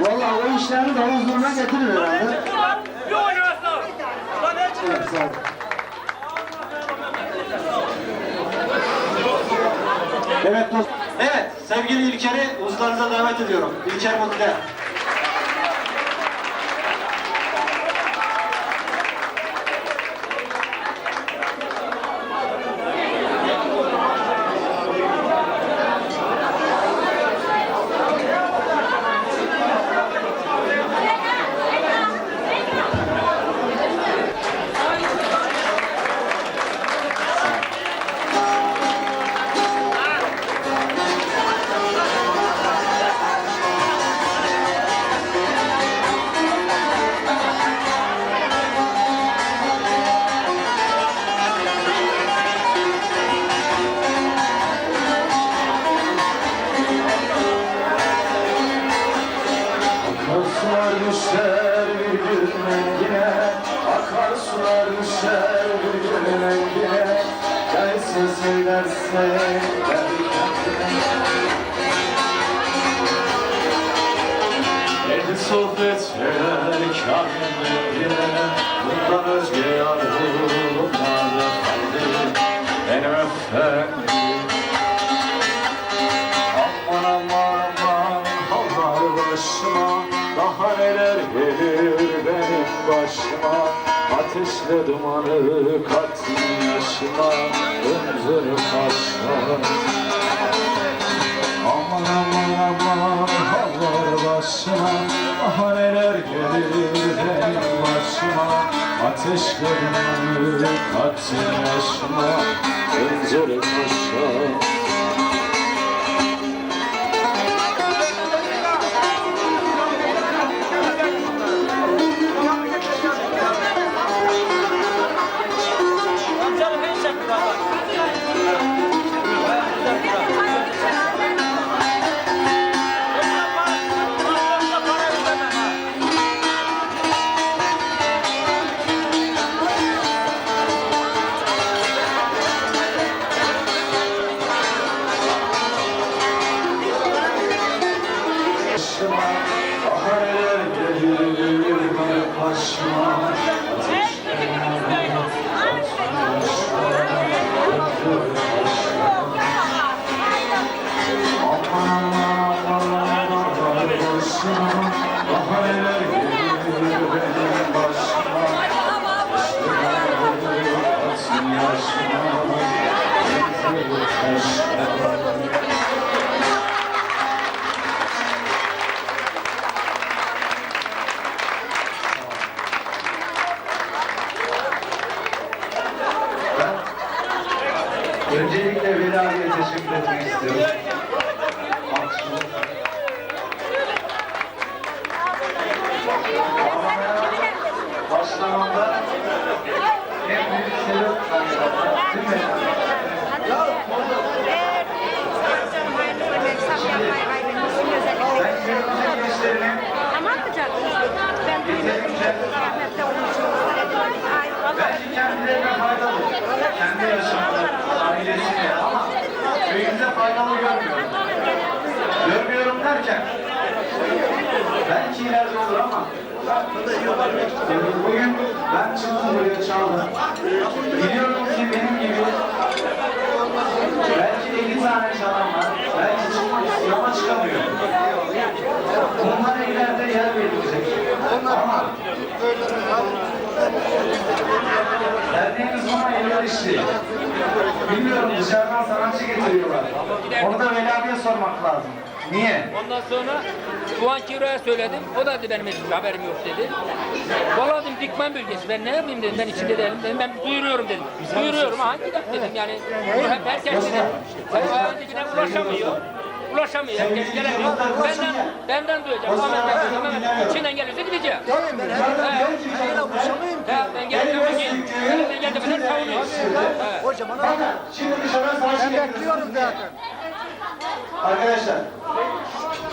Vallahi o işlerini davul zurna getirir herhalde. Evet, sağ olun. Evet sevgili İlker'i huzurlarınıza davet ediyorum. İlker Mutlu. Sohbet eder kâhin rengine Bundan özge yar bulunmaz efendim Benim efendim Aman aman aman hallar başıma Daha neler gelir benim başıma? Ateşle dumanı kattın yaşıma Ömzür başıma Ateşle dumanı kattın yaşıma Ömzür kendi yaşamını, ailesine ama köyümüze faydalı görmüyorum. Görmüyorum derken belki ileride olur ama bugün ben çıktım buraya çaldım. Biliyorum ki benim gibi belki 50 tane çalan var. Belki çıkmak yola çıkamıyor. Bunlara ileride yer verilecek. Ama Derneğimiz bana eller işi. Bilmiyorum dışarıdan sanatçı getiriyorlar. Onu da Veli abiye sormak lazım. Niye? Ondan sonra Doğan Kiro'ya söyledim. O da dedi benim hiçbir haberim yok dedi. Valla dedim dikmen bölgesi. Ben ne yapayım dedim. Ben içinde değilim dedim. Ben duyuruyorum dedim. Duyuruyorum. Hangi dakika dedim yani. Herkes dedi. Ayağındakine ulaşamıyor. Ulaşamıyor. Herkes gelemiyor. Benden, benden duyacak. Ama ben, ben, ben içinden gelirse gideceğim. Ya ben geleceğim ki. Ben geldim. Ben savunuyorum. Evet. Bakın şimdi dışarıdan sanatçı getiriyoruz. Arkadaşlar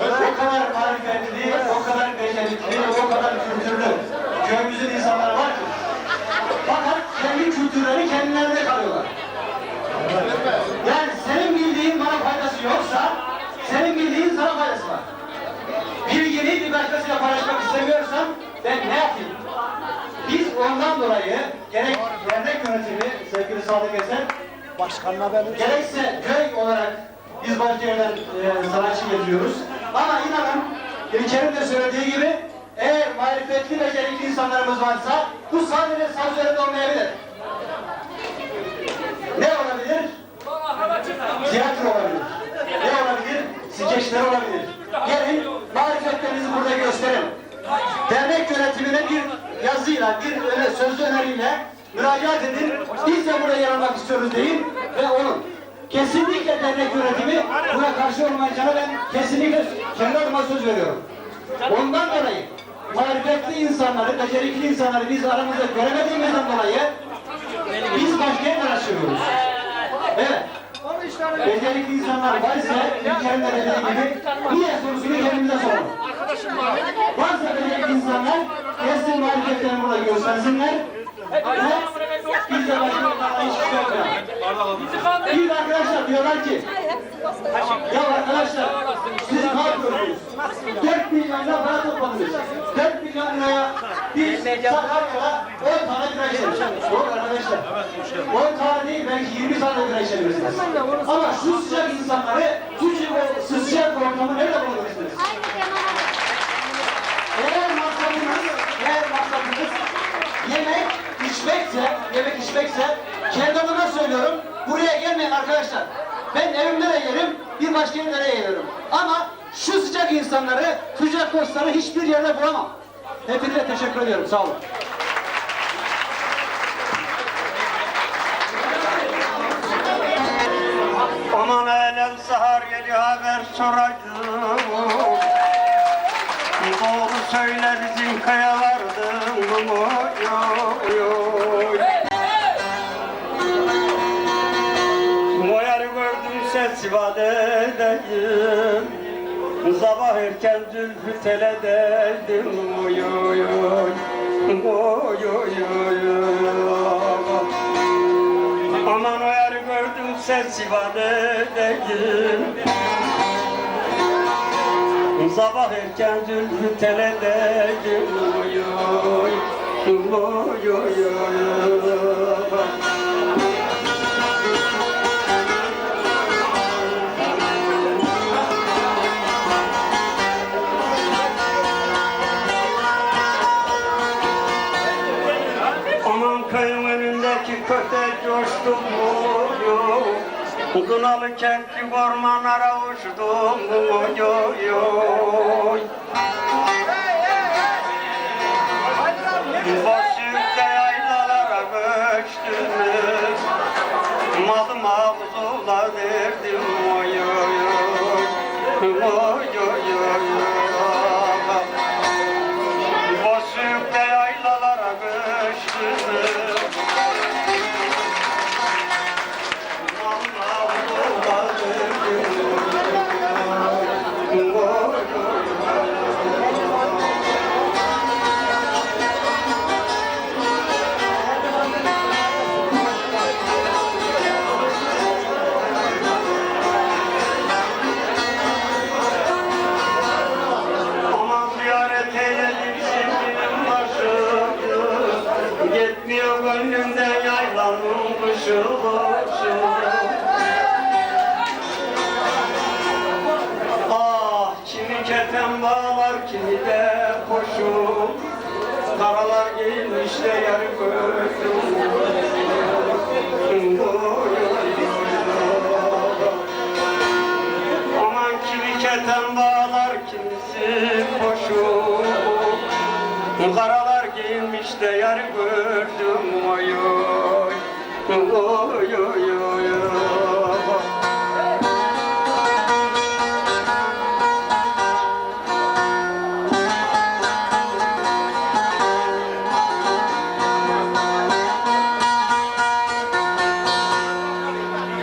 o kadar marifetli, o kadar becerikli, o kadar kültürlü köyümüzün insanları var ki fakat kendi kültürleri kendilerine kalıyorlar. Yani senin bildiğin bana faydası yoksa senin bildiğin sana faydası var. Bilgili bir başka sizinle paylaşmak istemiyorsam ben ne yapayım? Biz ondan dolayı gerek dernek yönetimi sevgili Sadık Eser Başkanına ben gerekse köy olarak biz yerden e, sanatçı getiriyoruz. Ama inanın İlker'in de söylediği gibi eğer marifetli becerikli insanlarımız varsa bu sadece saz üzerinde olmayabilir. Ne olabilir? Tiyatro olabilir. Ne olabilir? Skeçler olabilir. Gelin marifetlerinizi burada gösterin. Dernek yönetimine bir yazıyla, bir öyle sözlü öneriyle müracaat edin. Biz de burada yer almak istiyoruz deyin ve olun. Kesinlikle dernek yönetimi buna karşı olmayacağına ben kesinlikle kendi adıma söz veriyorum. Ondan dolayı marifetli insanları, becerikli insanları biz aramızda göremediğimizden dolayı biz başka yerden açıyoruz. Evet. Becerikli insanlar var ise İlker'in de dediği gibi niye sorusunu kendimize soralım. Becerikli insanlar gelsin marifetlerini burada göstersinler. Biz de başka yerden iş çıkartmayalım. Bir arkadaşlar diyorlar ki ya arkadaşlar siz ne yapıyorsunuz? 4 milyon lira para topladınız. 4 milyon liraya biz Sakarya'da 10 tane bira içeriz. Yok arkadaşlar. 10 tane değil belki 20 tane bira içebilirsiniz. Ama şu sıcak insanları, şu sıcak ortamı nerede bulabilirsiniz? Eğer maksadınız, eğer maksadınız yemek içmekse kendi adıma söylüyorum, buraya gelmeyin arkadaşlar. Ben evimde de yerim, bir başka yerde de yerim. Ama şu sıcak insanları, sıcak dostları hiçbir yerde bulamam. Hepinize teşekkür ediyorum, sağ olun. Aman elem sahar geliyor haber soraydım Doğru söyler bizim kayalardım Oy oy sivadedeyim Sabah erken zülfü teledeydim Oy oy oy Oy oy oy oy. Aman o yarı gördüm sen Sivas'tayım Sabah erken zülfü teledeydim Oy oy Oy oy oy coştu mu Kınalı kentli ormanlara uçtum oy oy Boşlukta yaylalara göçtüm Madım havzula verdim oy oy oy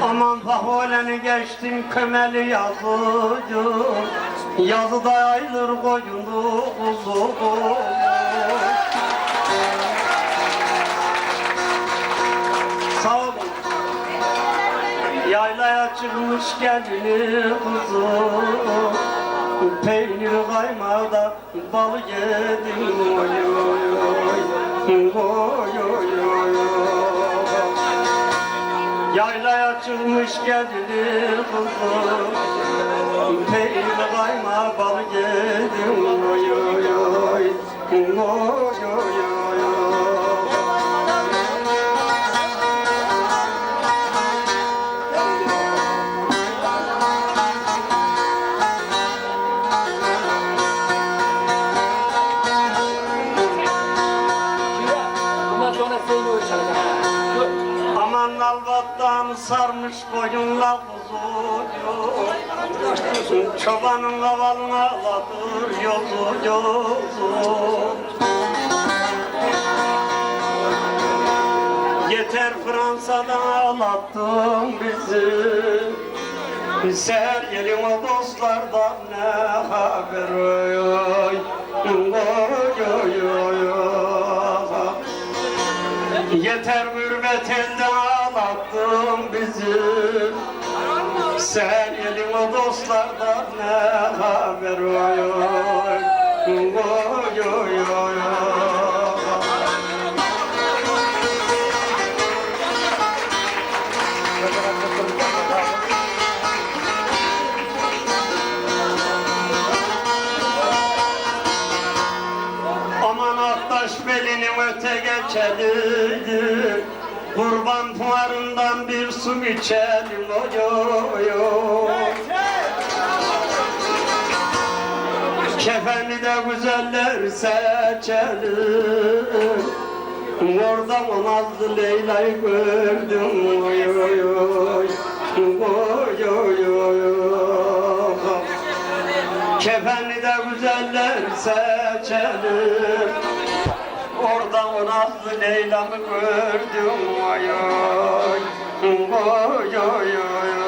Aman faholeni geçtim kömeli yazıcı. Yazıda ayılır koyundu kuzu Çıkmış gelini kuzu. Peynir kaymağda bal yedim. Oy oy oy Oy oy oy. Yaylaya çıkmış gelir kızım Peynir kaymağı bal yedim. Oy oy Oy oy oy oy Albattan sarmış boyunla kuzuyu Çobanın havalına aladır yozu yozu Yeter Fransa'dan ağlattın bizi. Ser gelin o dostlardan ne haber? Oy oy Oy oy oy Yeter elde Sen elin o dostlardan ne haber oy oy Aman Aktaş belini öte geçelim Kurban puarından bir su içelim oy oy oy güzeller seçelim Orada o nazlı Leyla'yı gördüm oy oy oy Oy oy oy oy Kefeni de güzeller seçelim Orada o nazlı Leyla'mı gördüm ay Oy oy oy oy